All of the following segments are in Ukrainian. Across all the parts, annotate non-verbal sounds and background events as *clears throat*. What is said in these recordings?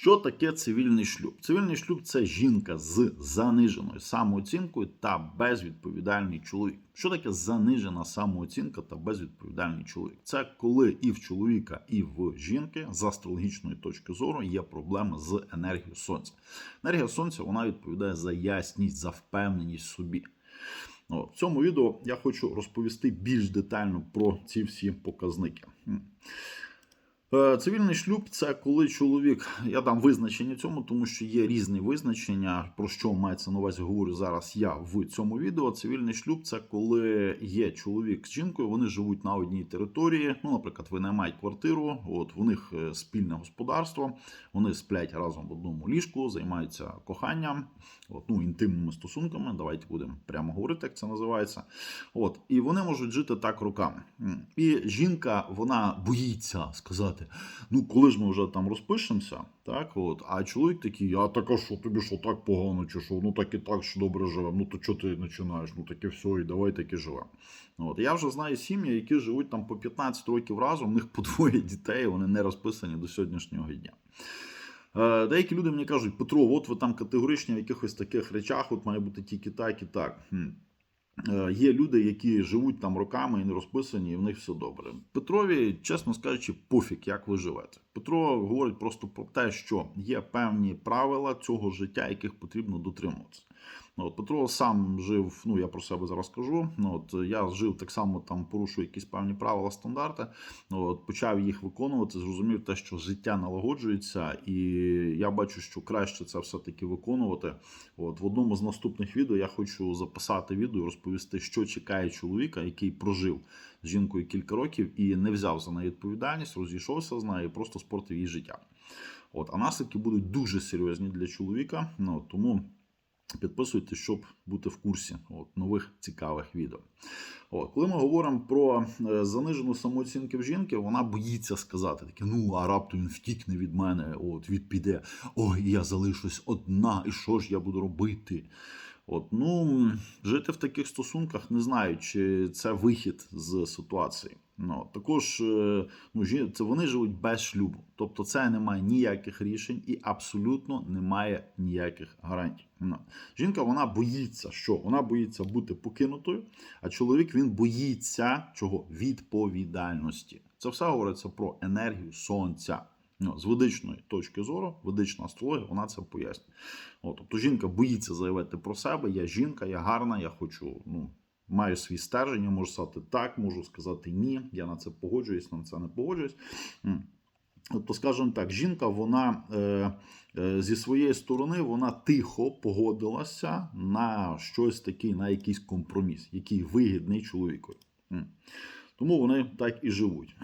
Що таке цивільний шлюб? Цивільний шлюб це жінка з заниженою самооцінкою та безвідповідальний чоловік. Що таке занижена самооцінка та безвідповідальний чоловік? Це коли і в чоловіка, і в жінки з астрологічної точки зору є проблеми з енергією сонця. Енергія сонця вона відповідає за ясність, за впевненість в собі. В цьому відео я хочу розповісти більш детально про ці всі показники. Е, Цивільний шлюб це коли чоловік, я дам визначення цьому, тому що є різні визначення, про що мається на увазі говорю зараз я в цьому відео. Цивільний шлюб це коли є чоловік з жінкою, вони живуть на одній території. Ну, наприклад, винаймають квартиру, от в них е, спільне господарство, вони сплять разом в одному ліжку, займаються коханням, от, ну, інтимними стосунками. Давайте будемо прямо говорити, як це називається. От, і вони можуть жити так роками. І жінка вона боїться сказати: ну, коли ж ми вже там розпишемося, так от, а чоловік такий, а так а що тобі що так погано, чи що? Ну так і так, що добре живемо. Ну то чого ти починаєш? Ну таке все, і давай таки живемо. От я вже знаю сім'ї, які живуть там по 15 років разом, у них по двоє дітей, вони не розписані до сьогоднішнього дня. Е, Деякі люди мені кажуть, Петро, от ви там категоричні в якихось таких речах, от має бути тільки так і так. Хм. Е, Є люди, які живуть там роками і не розписані, і в них все добре. Петрові, чесно скажучи, пофіг, як ви живете. Петро говорить просто про те, що є певні правила цього життя, яких потрібно дотримуватися. Ну, От Петро сам жив, ну я про себе зараз кажу. Ну, от я жив так само там, порушую якісь певні правила, стандарти. Ну, от почав їх виконувати, зрозумів те, що життя налагоджується, і я бачу, що краще це все-таки виконувати. От в одному з наступних відео я хочу записати відео, і розповісти, що чекає чоловіка, який прожив з жінкою кілька років і не взяв за неї відповідальність, розійшовся з нею, і просто спортив її життя. От, а наслідки будуть дуже серйозні для чоловіка. Ну, тому. Підписуйтесь, щоб бути в курсі от, нових цікавих відео. От, коли ми говоримо про е, занижену самооцінки в жінки, вона боїться сказати таке: ну а раптом він втікне від мене, от відпіде. Ой, я залишусь одна, і що ж я буду робити? От, ну, жити в таких стосунках не знаю, чи це вихід з ситуації. Ну, також е, ну, це вони живуть без шлюбу. Тобто це немає ніяких рішень і абсолютно немає ніяких гарантій. Ну, жінка вона боїться, що вона боїться бути покинутою, а чоловік він боїться чого відповідальності. Це все говориться про енергію сонця. Ну, з ведичної точки зору, ведична астрологія, вона це пояснює. От, тобто жінка боїться заявити про себе. Я жінка, я гарна, я хочу, ну, маю свій стержень, я можу сказати так, можу сказати ні. Я на це погоджуюсь, на це не погоджуюсь. Тобто, скажімо так, жінка, вона е, е, зі своєї сторони вона тихо погодилася на щось таке, на якийсь компроміс, який вигідний чоловікові. Тому вони так і живуть.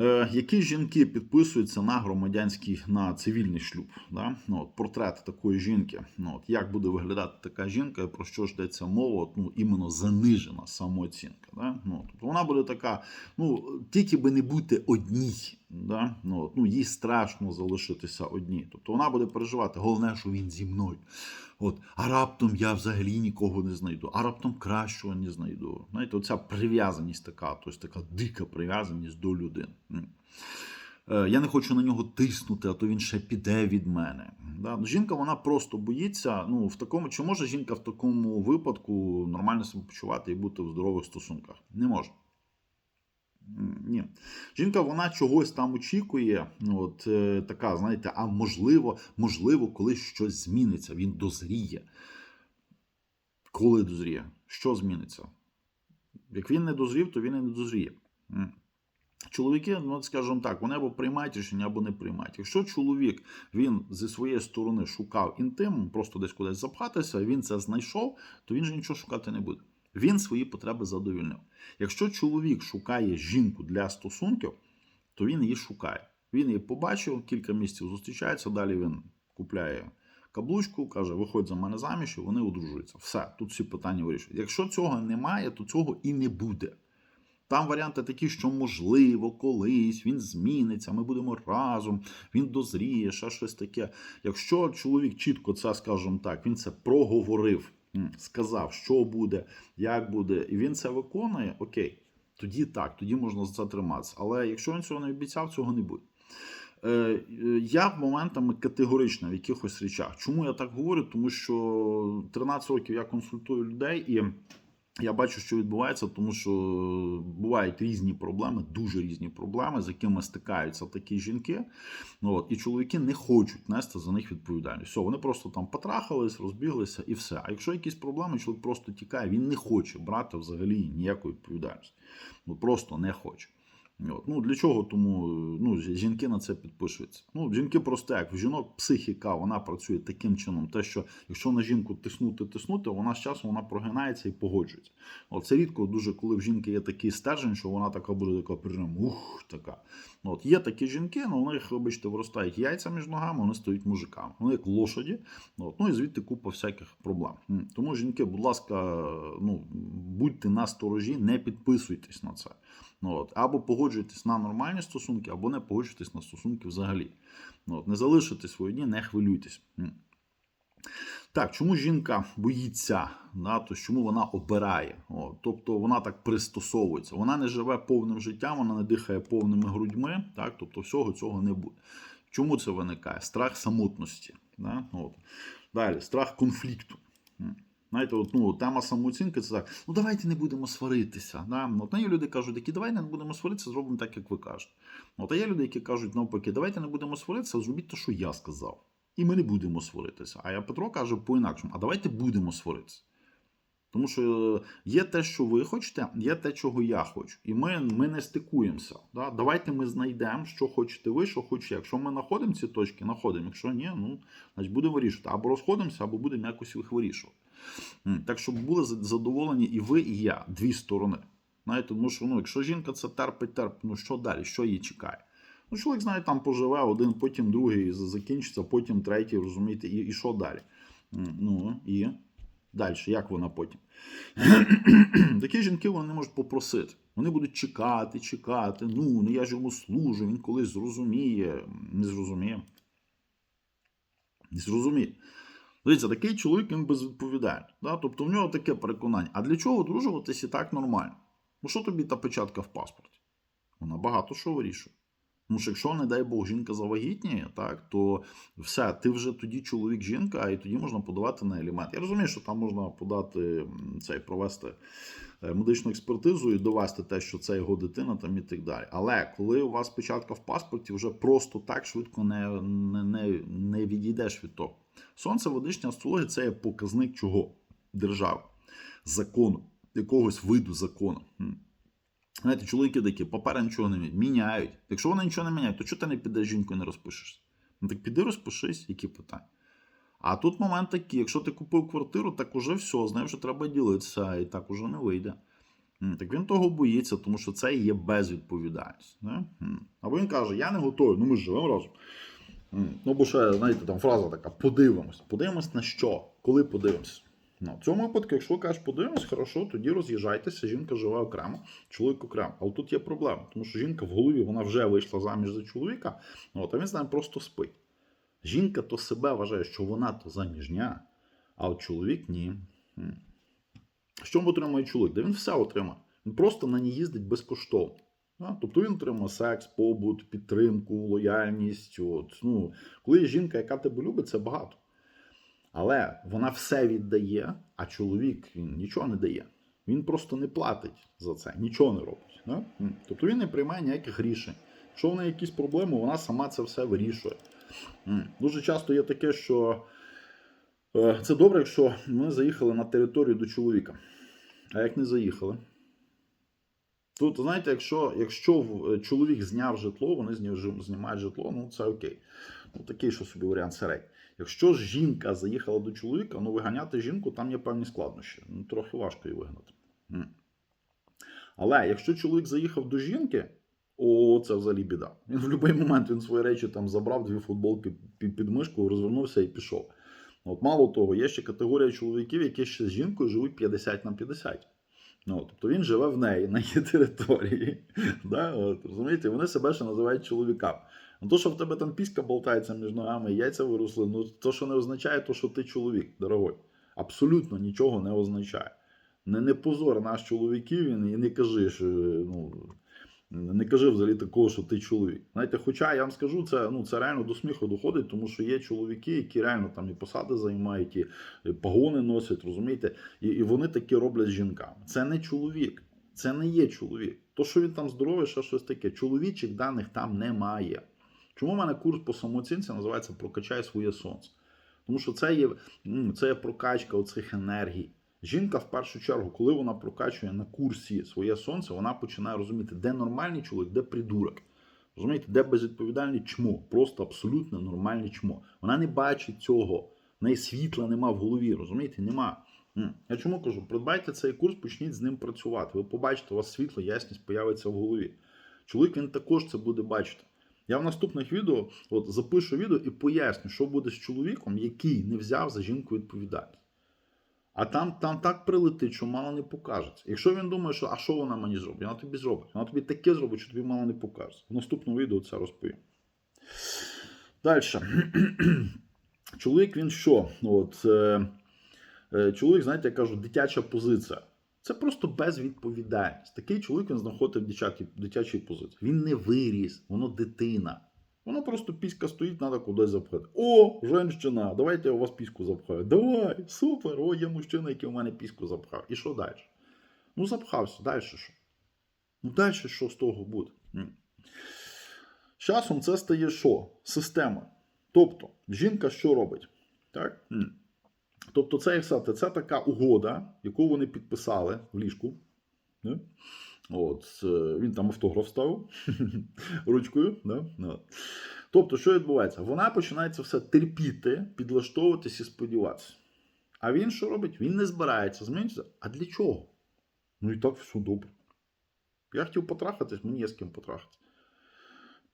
Е, які жінки підписуються на громадянський на цивільний шлюб? Да? Ну, от, портрет такої жінки. Ну, от, як буде виглядати така жінка, про що ж йдеться мова? От, ну, іменно занижена самооцінка. Да? Ну, тобто вона буде така, ну тільки би не бути одній. Да? Ну, от, ну, їй страшно залишитися одній. Тобто вона буде переживати, головне, що він зі мною. От, а раптом я взагалі нікого не знайду, а раптом кращого не знайду. Знаєте, оця прив'язаність така, тобто така дика прив'язаність до людини. Е, Я не хочу на нього тиснути, а то він ще піде від мене. Да? ну, Жінка вона просто боїться. Ну, в такому, чи може жінка в такому випадку нормально себе почувати і бути в здорових стосунках? Не може. Ні. Жінка вона чогось там очікує. От е, така, знаєте, а можливо, можливо, колись щось зміниться, він дозріє. Коли дозріє? Що зміниться? Як він не дозрів, то він і не дозріє. Чоловіки, ну скажімо так, вони або приймають рішення, або не приймають. Якщо чоловік він зі своєї сторони шукав інтим, просто десь кудись запхатися, він це знайшов, то він же нічого шукати не буде. Він свої потреби задовільнив. Якщо чоловік шукає жінку для стосунків, то він її шукає. Він її побачив, кілька місяців зустрічається, далі він купляє каблучку, каже: виходь за мене заміж, і вони одружуються. Все, тут всі питання вирішують. Якщо цього немає, то цього і не буде. Там варіанти такі, що можливо, колись він зміниться, ми будемо разом, він дозріє, ще щось таке. Якщо чоловік чітко це, скажімо так, він це проговорив, сказав, що буде, як буде, і він це виконує, окей, тоді так, тоді можна за це триматися. Але якщо він цього не обіцяв, цього не буде. Е, Я моментами категорично в якихось речах. Чому я так говорю? Тому що 13 років я консультую людей і. Я бачу, що відбувається, тому що бувають різні проблеми, дуже різні проблеми, з якими стикаються такі жінки. Ну, от, і чоловіки не хочуть нести за них відповідальність. Все, вони просто там потрахались, розбіглися і все. А якщо якісь проблеми, чоловік просто тікає, він не хоче брати взагалі ніякої відповідальності. Ну просто не хоче. От. Ну, для чого? Тому ну, жінки на це підпишуються. Ну, жінки просто як в жінок психіка, вона працює таким чином. Те, що якщо на жінку тиснути, тиснути, вона з часом вона прогинається і погоджується. От це рідко дуже, коли в жінки є такий стержень, що вона така буде така прям ух, така. От є такі жінки, але у них, вибачте, виростають яйця між ногами, вони стають мужиками. Вони як лошаді. От. Ну і звідти купа всяких проблем. Тому, жінки, будь ласка, ну, будьте на сторожі, не підписуйтесь на це. Ну, от. Або погоджуйтесь на нормальні стосунки, або не погоджуйтесь на стосунки взагалі. Ну, от. Не залишите свої дні, не хвилюйтесь. Так, чому жінка боїться? Да, то чому вона обирає? О, тобто вона так пристосовується. Вона не живе повним життям, вона не дихає повними грудьми, так, тобто всього цього не буде. Чому це виникає? Страх самотності. Да? От. Далі, страх конфлікту. Знаєте, от, ну, тема самооцінки це так. Ну давайте не будемо сваритися. Да? От є люди кажуть, які давайте не будемо сваритися, зробимо так, як ви кажете. От а є люди, які кажуть, навпаки, давайте не будемо сваритися, зробіть те, що я сказав. І ми не будемо сваритися. А я Петро каже по-інакшому: а давайте будемо сваритися. Тому що є те, що ви хочете, є те, чого я хочу. І ми, ми не стикуємося. Да? Давайте ми знайдемо, що хочете ви, що хочу я. Якщо ми знаходимо ці точки, знаходимо. Якщо ні, ну значить будемо вирішувати. Або розходимося, або будемо якось їх вирішувати. Так, щоб були задоволені і ви, і я, дві сторони. Знаєте, тому що ну, якщо жінка це терпить, терпить, ну що далі? Що її чекає? Ну, чоловік, знає, там поживе один, потім другий закінчиться, потім третій, розумієте, і, і що далі? Ну, і далі, як вона потім? *clears throat* Такі жінки вони не можуть попросити. Вони будуть чекати, чекати. Ну, ну я ж йому служу, він колись зрозуміє. Не зрозуміє. Не зрозуміє. Дивіться, такий чоловік він безвідповідальний. Да? Тобто в нього таке переконання. А для чого одружуватись і так нормально? Ну що тобі та печатка в паспорті? Вона багато що вирішує. Тому що якщо, не дай Бог, жінка завагітніє, так, то все, ти вже тоді чоловік-жінка, і тоді можна подавати на елемент. Я розумію, що там можна подати цей, провести е, медичну експертизу і довести те, що це його дитина там і так далі. Але коли у вас печатка в паспорті, вже просто так швидко не, не, не, не відійдеш від того. Сонце водичня астрологія це є показник чого? Держави, закону, якогось виду закону. Знаєте, чоловіки такі, папери нічого не міняють. Якщо вони нічого не міняють, то чого ти не підеш жінкою і не розпишешся? Ну так піди розпишись, які питання. А тут момент такий, якщо ти купив квартиру, так уже все, з нею вже треба ділитися, і так уже не вийде. Так він того боїться, тому що це є безвідповідальність. Не? Або він каже, я не готовий, ну ми ж живемо разом. Ну, бо ще, знаєте, там фраза така: подивимось. Подивимось на що? Коли подивимось? Ну, в цьому випадку, якщо кажеш, подивимось, хорошо, тоді роз'їжджайтеся, жінка живе окремо, чоловік окремо. Але тут є проблема, тому що жінка в голові вона вже вийшла заміж за чоловіка, от, а він з ним просто спить. Жінка то себе вважає, що вона то заміжня, а от чоловік ні. Що отримує чоловік? Да він все отримає. Він просто на ній їздить безкоштовно. Тобто він отримує секс, побут, підтримку, лояльність. От. Ну, коли є жінка, яка тебе любить, це багато. Але вона все віддає, а чоловік він нічого не дає. Він просто не платить за це, нічого не робить. Да? Тобто він не приймає ніяких рішень. Якщо в неї якісь проблеми, вона сама це все вирішує. Дуже часто є таке, що е, це добре, якщо ми заїхали на територію до чоловіка. А як не заїхали? Тут, знаєте, якщо, якщо е, чоловік зняв житло, вони знімають житло, ну це окей. Ну, такий, що собі варіант середній. Якщо ж жінка заїхала до чоловіка, ну виганяти жінку, там є певні складнощі. Ну, трохи важко її вигнати. Але якщо чоловік заїхав до жінки, о, це взагалі біда. Він в будь-який момент він свої речі там забрав, дві футболки під, мишку, розвернувся і пішов. От мало того, є ще категорія чоловіків, які ще з жінкою живуть 50 на 50. Ну, тобто він живе в неї на її території. *laughs* Да? От, розумієте, вони себе ще називають чоловіками. Ну, то, що в тебе там піська болтається між ногами, яйця виросли, ну то, що не означає, то, що ти чоловік, дорогой. Абсолютно нічого не означає. Не, не позор наш чоловіків і не кажи, що ну, Не кажи взагалі такого, що ти чоловік. Знаєте, хоча я вам скажу, це ну це реально до сміху доходить, тому що є чоловіки, які реально там і посади займають, і погони носять, розумієте, і, і вони такі роблять з жінками. Це не чоловік, це не є чоловік. То, що він там здоровий, ще щось таке. Чоловічих даних там немає. Чому в мене курс по самооцінці називається Прокачай своє сонце? Тому що це є, це є прокачка оцих енергій. Жінка в першу чергу, коли вона прокачує на курсі своє сонце, вона починає розуміти, де нормальний чоловік, де придурок. Розумієте, де безвідповідальний чмо, просто абсолютно нормальне чмо. Вона не бачить цього. В неї світла нема в голові, розумієте? Нема. Я чому кажу? Придбайте цей курс, почніть з ним працювати. Ви побачите, у вас світло, ясність появиться в голові. Чоловік він також це буде бачити. Я в наступних відео от, запишу відео і поясню, що буде з чоловіком, який не взяв за жінку відповідальність. А там, там так прилетить, що мало не покажеться. Якщо він думає, що а що вона мені зробить? Вона тобі зробить. Вона тобі таке зробить, що тобі мало не покажеться. В наступному відео це розповім. Далі. *clears throat* Чоловік він що? От, е, е, чоловік, знаєте, я кажу, дитяча позиція. Це просто безвідповідальність. Такий чоловік він знаходить в дитячій, позиції. Він не виріс, воно дитина. Воно просто піська стоїть, треба кудись запхати. О, женщина, давайте я у вас піську запхаю. Давай, супер, о, є мужчина, який у мене піську запхав. І що далі? Ну, запхався, далі що? Ну, далі що з того буде? З часом це стає що? Системою. Тобто, жінка що робить? Так? Тобто, це, це така угода, яку вони підписали в ліжку. Не? От, е, він там автограф ставив *laughs* ручкою. Да? Ну. Тобто, що відбувається? Вона починає це все терпіти, підлаштовуватись і сподіватися. А він що робить? Він не збирається змінитися. А для чого? Ну і так все добре. Я хотів потрахатись, мені є з ким потрахатись.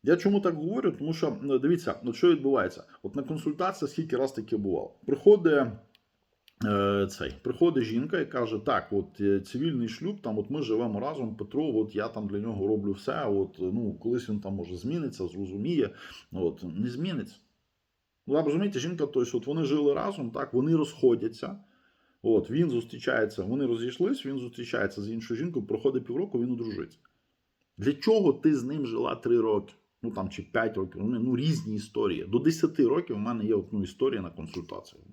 Я чому так говорю? Тому що ну, дивіться, от що відбувається? От на консультаціях скільки раз таке бувало. Приходить цей, приходить жінка і каже: так, от е, цивільний шлюб, там от ми живемо разом, Петро, от я там для нього роблю все. От ну колись він там може зміниться, зрозуміє. От не зміниться. Ну, розумієте, жінка, тобто, от вони жили разом, так, вони розходяться. От, він зустрічається, вони розійшлись, він зустрічається з іншою жінкою, проходить півроку, він одружиться. Для чого ти з ним жила 3 роки? Ну там чи 5 років, ну, ну різні історії. До 10 років у мене є одну історія на консультаціях.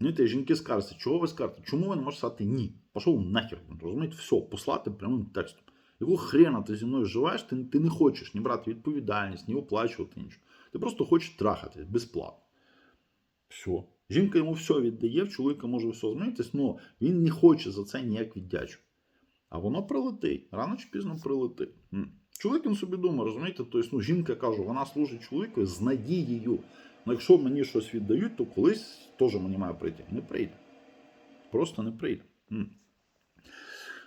Ну, і те, жінки скажуться, чого ви скажете? Чому ви не можете сказати ні? Пішов нахер. Розумієте, все, послати прямим текстом. Якого хрена ти зі мною живеш, ти, ти не хочеш ні брати відповідальність, ні оплачувати нічого. Ти просто хочеш трахатись безплатно. Все. Жінка йому все віддає, в чоловіка може все змінитись, але він не хоче за це ніяк віддячу. А воно прилетить. Рано чи пізно прилетить. Чоловік він собі думає, розумієте? Тобто, ну, жінка каже, вона служить чоловіку з надією. Ну, якщо мені щось віддають, то колись теж мені має прийти. Не прийде. Просто не прийде. М.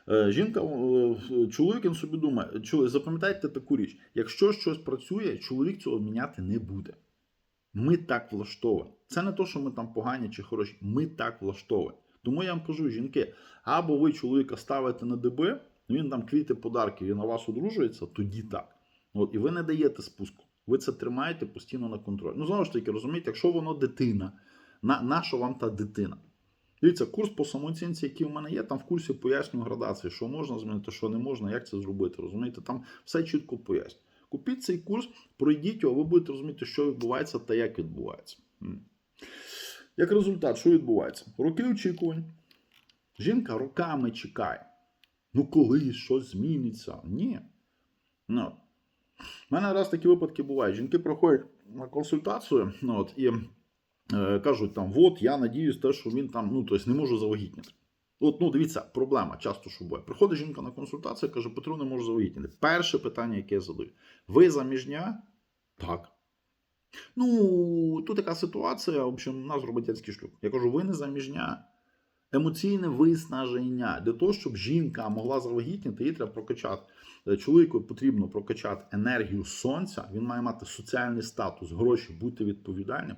Е, Жінка, е, чоловік він собі думає, запам'ятайте таку річ: якщо щось працює, чоловік цього міняти не буде. Ми так влаштовані. Це не то, що ми там погані чи хороші. Ми так влаштовані. Тому я вам кажу, жінки, або ви чоловіка ставите на ДБ, він там квіти, подарки, він на вас одружується, тоді так. От, і ви не даєте спуску. Ви це тримаєте постійно на контроль. Ну, знову ж таки, розумієте, якщо воно дитина, на, на що вам та дитина? Дивіться, курс по самооцінці, який в мене є, там в курсі пояснюю градації, що можна змінити, що не можна, як це зробити. Розумієте, там все чітко пояснюю. Купіть цей курс, пройдіть його, ви будете розуміти, що відбувається та як відбувається. Як результат, що відбувається? Роки очікувань. Жінка роками чекає. Ну, коли щось зміниться? Ні. Ну. У мене раз такі випадки бувають. Жінки приходять на консультацію ну, от, і е, кажуть, там, от я надіюсь, те, що він там, ну, тобто не можу завагітніти. От, ну, дивіться, проблема часто що буває. Приходить жінка на консультацію, каже, Петру не можу завагітніти. Перше питання, яке я задаю: ви заміжня? Так. Ну, тут така ситуація, в общем, у нас громадянський шлюб. Я кажу, ви не заміжня. Емоційне виснаження. Для того, щоб жінка могла завагітніти, їй треба прокачати. Е, Чоловіку потрібно прокачати енергію сонця, він має мати соціальний статус, гроші, бути відповідальним.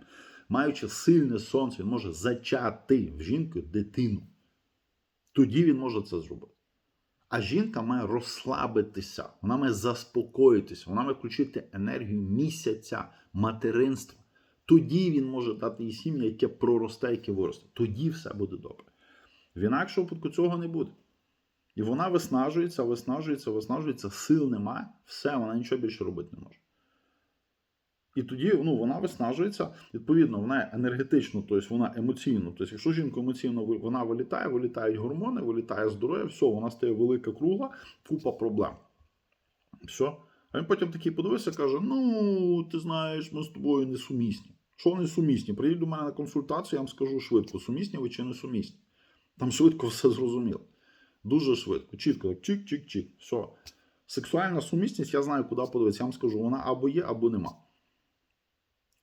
Маючи сильне сонце, він може зачати в жінку дитину. Тоді він може це зробити. А жінка має розслабитися, вона має заспокоїтися, вона має включити енергію місяця, материнства. Тоді він може дати їй сім'я, яке проросте, яке виросте. Тоді все буде добре. В інакшому випадку цього не буде. І вона виснажується, виснажується, виснажується, сил немає, все, вона нічого більше робити не може. І тоді ну, вона виснажується, відповідно, вона енергетично, тобто вона емоційно. Тобто, якщо жінка емоційно вона вилітає, вилітають гормони, вилітає здоров'я, все, вона стає велика кругла, купа проблем. Все. А він потім такий подивився, каже: Ну, ти знаєш, ми з тобою не сумісні. Що вони сумісні? Приїдь до мене на консультацію, я вам скажу швидко, сумісні ви чи не сумісні. Там швидко все зрозуміло. Дуже швидко. Чітко, так чик-чик-чик. Все. Сексуальна сумісність, я знаю, куди подивитися. Я вам скажу, вона або є, або нема.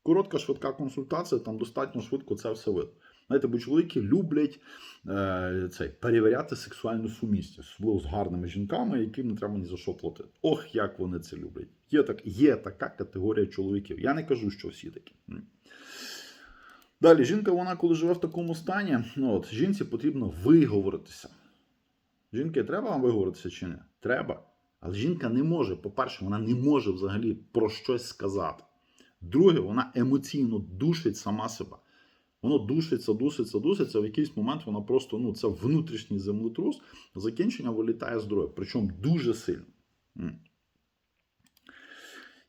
Коротка, швидка консультація, там достатньо швидко це все видно. Знаєте, бо чоловіки люблять е, цей, перевіряти сексуальну сумісність, особливо з гарними жінками, яким не треба ні за що платити. Ох, як вони це люблять. Є, так, є така категорія чоловіків. Я не кажу, що всі такі. Далі, жінка, вона коли живе в такому стані, ну от, жінці потрібно виговоритися. Жінки, треба вам виговоритися чи не? Треба. Але жінка не може, по-перше, вона не може взагалі про щось сказати. Друге, вона емоційно душить сама себе. Воно душиться, душиться, душиться. В якийсь момент вона просто ну, це внутрішній землетрус, закінчення вилітає здоров'я, причому дуже сильно.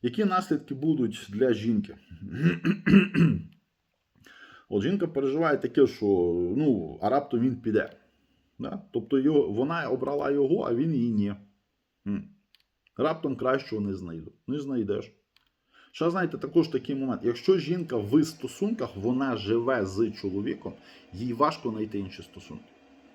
Які наслідки будуть для жінки? *clears throat* От жінка переживає таке, що ну, а раптом він піде. Да? Тобто його, вона обрала його, а він її ні. Раптом кращого не знайду. Не знайдеш. Ще знаєте, також такий момент. Якщо жінка в стосунках, вона живе з чоловіком, їй важко знайти інші стосунки.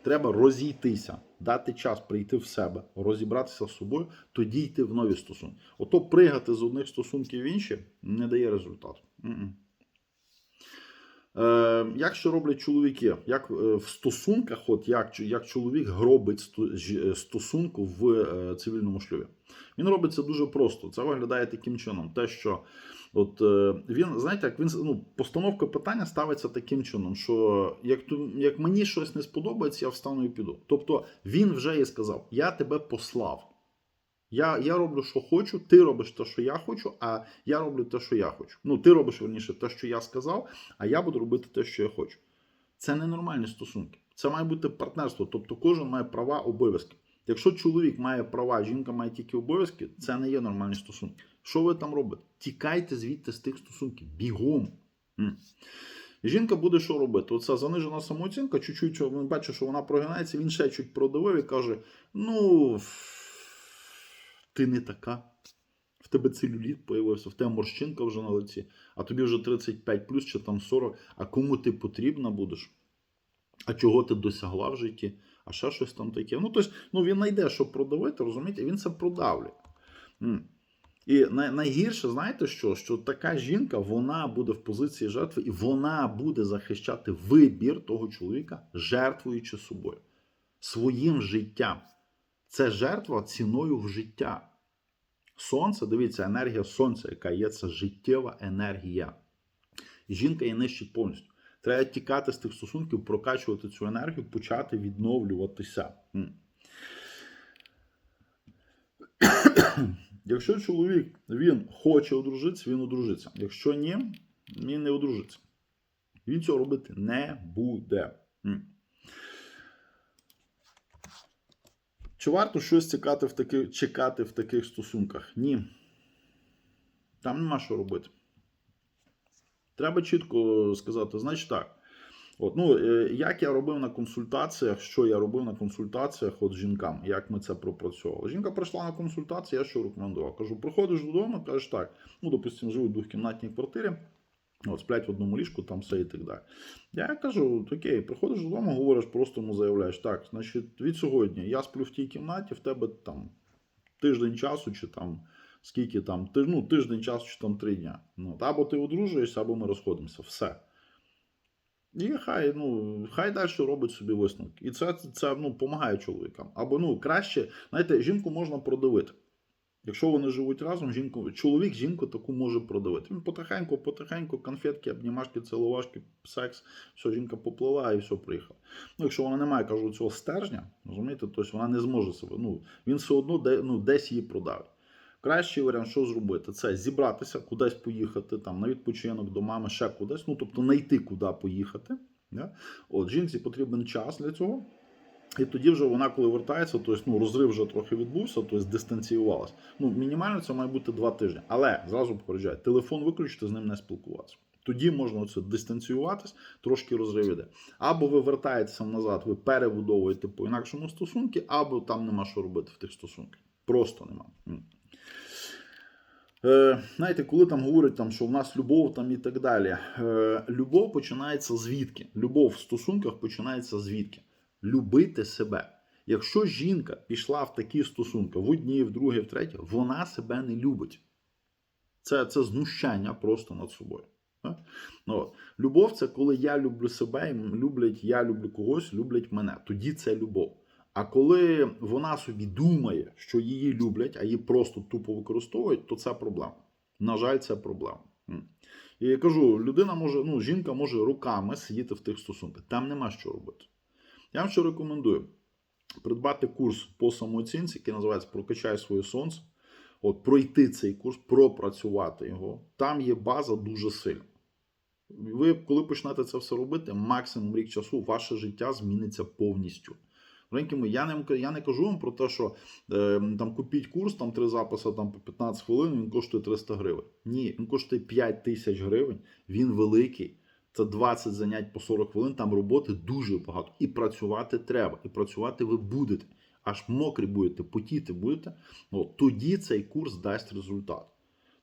Треба розійтися, дати час прийти в себе, розібратися з собою, тоді йти в нові стосунки. Ото пригати з одних стосунків в інші не дає результату. М-м. Е, як що роблять чоловіки? Як е, в стосунках, от як, як чоловік гробить е, стосунку в е, цивільному шлюбі? Він робить це дуже просто. Це виглядає таким чином. Те, що от він, знаєте, як він ну, постановка питання ставиться таким чином, що як, як мені щось не сподобається, я встану і піду. Тобто він вже і сказав: Я тебе послав. Я, я роблю, що хочу, ти робиш те, що я хочу, а я роблю те, що я хочу. Ну, ти робиш верніше те, що я сказав, а я буду робити те, що я хочу. Це не нормальні стосунки. Це має бути партнерство. Тобто кожен має права, обов'язки. Якщо чоловік має права, жінка має тільки обов'язки, це не є нормальні стосунки. Що ви там робите? Тікайте звідти з тих стосунків. Бігом. Жінка буде що робити? Оця занижена самооцінка, чуть-чуть бачить, що вона прогинається, він ще чуть продавив і каже: ну, ти не така. В тебе целюліт появився, в тебе морщинка вже на лиці, а тобі вже 35 плюс чи там 40. А кому ти потрібна будеш? А чого ти досягла в житті? А ще щось там таке. Ну, тобто, ну він знайде, що продавити, розумієте, він це продавлює. І найгірше, знаєте що? Що така жінка вона буде в позиції жертви, і вона буде захищати вибір того чоловіка, жертвуючи собою, своїм життям. Це жертва ціною в життя. Сонце, дивіться, енергія сонця, яка є, це життєва енергія. Жінка її нищить повністю. Треба тікати з тих стосунків, прокачувати цю енергію, почати відновлюватися. Якщо чоловік він хоче одружитися, він одружиться. Якщо ні, він не одружиться. Він цього робити не буде. Чи варто щось чекати в таких, чекати в таких стосунках? Ні. Там нема що робити. Треба чітко сказати, значить так. От, ну, е, як я робив на консультаціях, що я робив на консультаціях от з жінками, як ми це пропрацьовували. Жінка прийшла на консультацію, я що рекомендував? Кажу, приходиш додому, кажеш так, ну, допустимо, живуть в двохкімнатній квартирі, от, сплять в одному ліжку, там все і так далі. Я кажу, окей, приходиш додому, говориш, просто йому заявляєш, так, значить, від сьогодні я сплю в тій кімнаті, в тебе там тиждень часу, чи там скільки там, ти- ну, тиждень часу, чи там три дня. Ну, от, або ти одружуєшся, або ми розходимося. Все. І хай, ну, хай далі робить собі висновки. І це, це ну, допомагає чоловікам. Або ну, краще, знаєте, жінку можна продавити. Якщо вони живуть разом, жінку, чоловік жінку таку може продавити. Він потихеньку, потихеньку, конфетки, обнімашки, цілувашки, секс, все, жінка поплила і все приїхала. Ну, якщо вона не має, кажу, цього стержня, розумієте, тобто вона не зможе себе. Ну, він все одно де, ну, десь її продавить. Кращий варіант, що зробити, це зібратися, кудись поїхати, там, на відпочинок до мами, ще кудись, ну тобто знайти, куди поїхати. Да? От, жінці потрібен час для цього. І тоді вже вона, коли вертається, тобто ну, розрив вже трохи відбувся, тобто дистанціювалася. Ну, мінімально це має бути два тижні. Але зразу попереджаю, телефон виключити, з ним не спілкуватися. Тоді можна оце дистанціюватись, трошки розрив іде. Або ви вертаєтеся назад, ви перебудовуєте по інакшому стосунки, або там нема що робити в тих стосунках. Просто нема. Е, знаєте, коли там говорять, там, що в нас любов там і так далі. Е, любов починається звідки? Любов в стосунках починається звідки? Любити себе. Якщо жінка пішла в такі стосунки в одні, в другі, в треті, вона себе не любить. Це, це знущання просто над собою. Ну. Любов це коли я люблю себе, і люблять, я люблю когось, люблять мене. Тоді це любов. А коли вона собі думає, що її люблять, а її просто тупо використовують, то це проблема. На жаль, це проблема. І я кажу, людина може, ну, жінка може руками сидіти в тих стосунках. Там нема що робити. Я вам що рекомендую придбати курс по самооцінці, який називається Прокачай своє сонце. От пройти цей курс, пропрацювати його. Там є база дуже сильна. Ви, коли почнете це все робити, максимум рік часу, ваше життя зміниться повністю. Я не, я не кажу вам про те, що е, там купіть курс, там три записи там, по 15 хвилин, він коштує 300 гривень. Ні, він коштує 5 тисяч гривень, він великий. Це 20 занять по 40 хвилин, там роботи дуже багато. І працювати треба. І працювати ви будете. Аж мокрі будете, потіти будете. От, тоді цей курс дасть результат.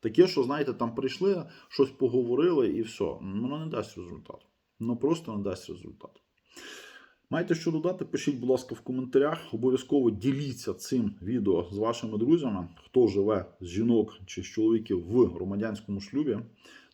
Таке, що, знаєте, там прийшли, щось поговорили і все. Ну, Воно не дасть результат. Ну просто не дасть результат. Маєте що додати, пишіть, будь ласка, в коментарях. Обов'язково діліться цим відео з вашими друзями, хто живе з жінок чи з чоловіків в громадянському шлюбі.